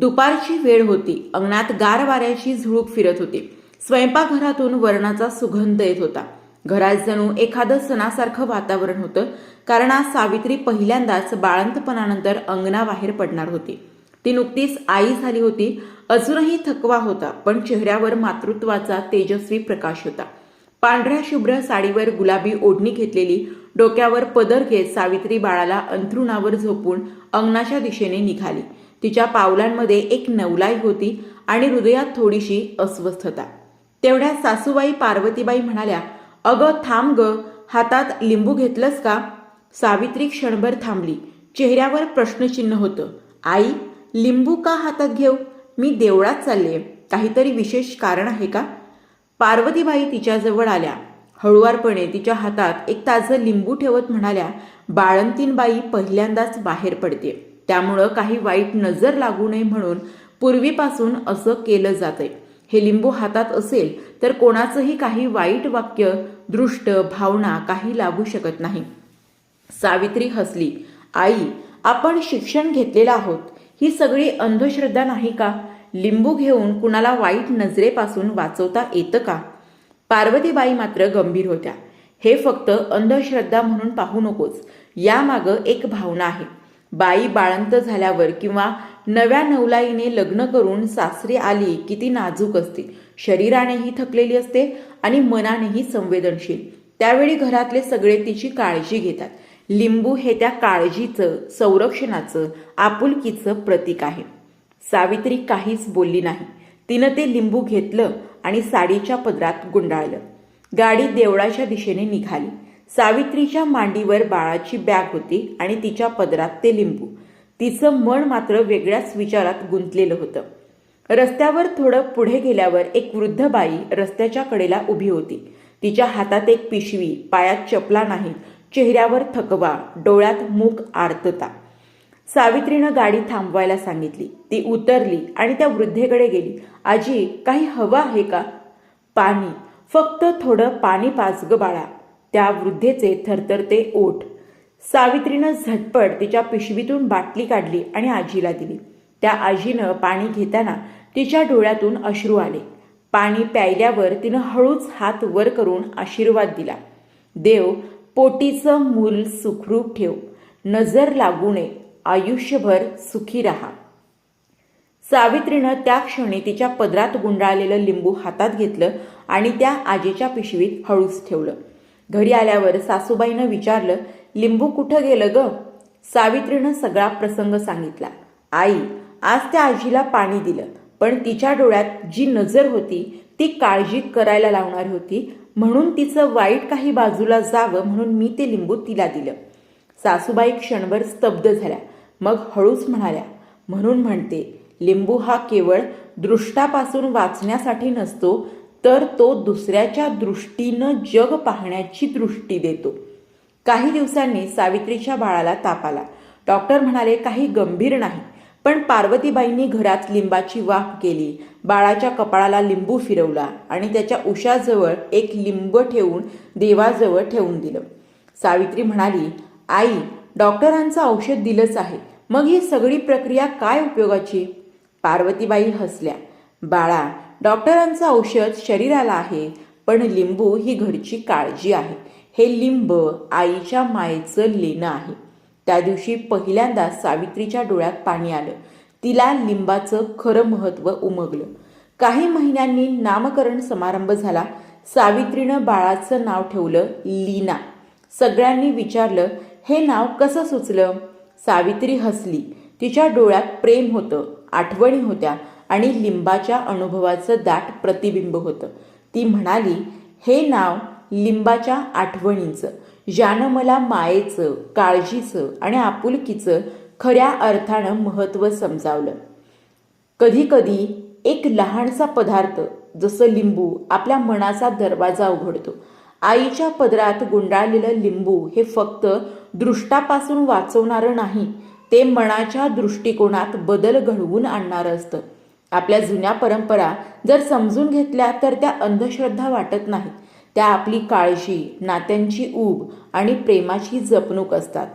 दुपारची वेळ होती. अंगणात गार वाऱ्याची झुळूक फिरत होती. स्वयंपाकघरातून वरणाचा सुगंध येत होता. घरात जणू एखादं सणासारखं वातावरण होतं कारण आज सावित्री पहिल्यांदाच बाळंतपणानंतर अंगणाबाहेर पडणार होती. ती नुकतीच आई झाली होती. अजूनही थकवा होता पण चेहऱ्यावर मातृत्वाचा तेजस्वी प्रकाश होता. पांढऱ्या शुभ्र साडीवर गुलाबी ओढणी घेतलेली डोक्यावर पदर घेत सावित्री बाळाला अंथरुणावर झोपून अंगणाच्या दिशेने निघाली. तिच्या पावलांमध्ये एक नवलाई होती आणि हृदयात थोडीशी अस्वस्थता. तेवढ्या सासूबाई पार्वतीबाई म्हणाल्या अगं थांब ग हातात लिंबू घेतलंस का? सावित्री क्षणभर थांबली. चेहऱ्यावर प्रश्नचिन्ह होतं. आई लिंबू का हातात घेऊ? मी देवळात चालले काहीतरी विशेष कारण आहे का? पार्वतीबाई तिच्याजवळ आल्या. हळुवारपणे तिच्या हातात एक ताजं लिंबू ठेवत म्हणाल्या बाळंतीनबाई पहिल्यांदाच बाहेर पडते त्यामुळं काही वाईट नजर लागू नये म्हणून पूर्वीपासून असं केलं जातंय. हे लिंबू हातात असेल तर कोणाचंही काही वाईट वाक्य दृष्ट भावना काही लागू शकत नाही. सावित्री हसली आई आपण शिक्षण घेतलेलं आहोत. ही सगळी अंधश्रद्धा नाही का? लिंबू घेऊन कुणाला वाईट नजरेपासून वाचवता येतं का? पार्वतीबाई मात्र गंभीर होत्या. हे फक्त अंधश्रद्धा म्हणून पाहू नकोस. यामागं एक भावना आहे. बाई बाळंत झाल्यावर किंवा नव्या नवलाईने लग्न करून सासरी आली की ती नाजूक असते. शरीरानेही थकलेली असते आणि मनानेही संवेदनशील. त्यावेळी घरातले सगळे तिची काळजी घेतात. लिंबू हे त्या काळजीचं संरक्षणाचं आपुलकीचं प्रतीक आहे. सावित्री काहीच बोलली नाही. तिनं ते लिंबू घेतलं आणि साडीच्या पदरात गुंडाळलं. गाडी देवळाच्या दिशेने निघाली. सावित्रीच्या मांडीवर बाळाची बॅग होती आणि तिच्या पदरात ते लिंबू. तिचं मन मात्र वेगळ्याच विचारात गुंतलेलं होतं. रस्त्यावर थोडं पुढे गेल्यावर एक वृद्ध बाई रस्त्याच्या कडेला उभी होती. तिच्या हातात एक पिशवी पायात चपला नाही चेहऱ्यावर थकवा डोळ्यात मूक आर्तता. सावित्रीनं गाडी थांबवायला सांगितली. ती उतरली आणि त्या वृद्धेकडे गेली. आजी काही हवं आहे का? पाणी. फक्त थोडं पाणी पाच ग बाळा. त्या वृद्धेचे थरथरते ओठ. सावित्रीनं झटपट तिच्या पिशवीतून बाटली काढली आणि आजीला दिली. त्या आजीनं पाणी घेताना तिच्या डोळ्यातून अश्रू आले. पाणी प्यायल्यावर तिनं हळूच हात वर करून आशीर्वाद दिला. देव पोटीचं मूल सुखरूप ठेव. नजर लागू नये. आयुष्यभर सुखी राहा. सावित्रीनं त्या क्षणी तिच्या पदरात गुंडाळलेलं लिंबू हातात घेतलं आणि त्या आजीच्या पिशवीत हळूच ठेवलं. घरी आल्यावर सासूबाईनं विचारलं लिंबू कुठं गेलं ग? सावित्रीनं सगळा प्रसंग सांगितला. आई आज त्या आजीला पाणी दिलं पण तिच्या डोळ्यात जी नजर होती ती काळजी करायला लावणारी होती म्हणून तिचं वाईट काही बाजूला जावं म्हणून मी ते लिंबू तिला दिलं. सासूबाई क्षणभर स्तब्ध झाल्या. मग हळूच म्हणाल्या म्हणून म्हणते लिंबू हा केवळ दृष्टापासून वाचण्यासाठी नसतो तर तो दुसऱ्याच्या दृष्टीनं जग पाहण्याची दृष्टी देतो. काही दिवसांनी सावित्रीच्या बाळाला ताप आला. डॉक्टर म्हणाले काही गंभीर नाही पण पार्वतीबाईंनी घरात लिंबाची वाफ केली. बाळाच्या कपाळाला लिंबू फिरवला आणि त्याच्या उशाजवळ एक लिंब ठेवून देवाजवळ ठेवून दिलं. सावित्री म्हणाली आई डॉक्टरांचं औषध दिलंच आहे. मग ही सगळी प्रक्रिया काय उपयोगाची? पार्वतीबाई हसल्या. बाळा डॉक्टरांचं औषध शरीराला आहे पण लिंबू ही घरची काळजी आहे. हे लिंब आईच्या मायेचं लेणं आहे. त्या दिवशी पहिल्यांदा सावित्रीच्या डोळ्यात पाणी आलं. तिला लिंबाचं खरं महत्त्व उमगलं. काही महिन्यांनी नामकरण समारंभ झाला. सावित्रीनं बाळाचं नाव ठेवलं लीना. सगळ्यांनी विचारलं हे नाव कसं सुचलं? सावित्री हसली. तिच्या डोळ्यात प्रेम होतं आठवणी होत्या. आणि लिंबाच्या अनुभवाचं दाट प्रतिबिंब होतं. ती म्हणाली हे नाव लिंबाच्या आठवणींचं ज्यानं मला मायेचं काळजीचं आणि आपुलकीचं खऱ्या अर्थानं महत्त्व समजावलं. कधीकधी एक लहानसा पदार्थ जसं लिंबू आपल्या मनाचा दरवाजा उघडतो. आईच्या पदरात गुंडाळलेलं लिंबू हे फक्त दृष्टापासून वाचवणारं नाही ते मनाच्या दृष्टिकोनात बदल घडवून आणणारं असतं. आपल्या जुन्या परंपरा जर समजून घेतल्या तर त्या अंधश्रद्धा वाटत नाहीत. त्या आपली काळजी नात्यांची ऊब आणि प्रेमाची जपणूक असतात.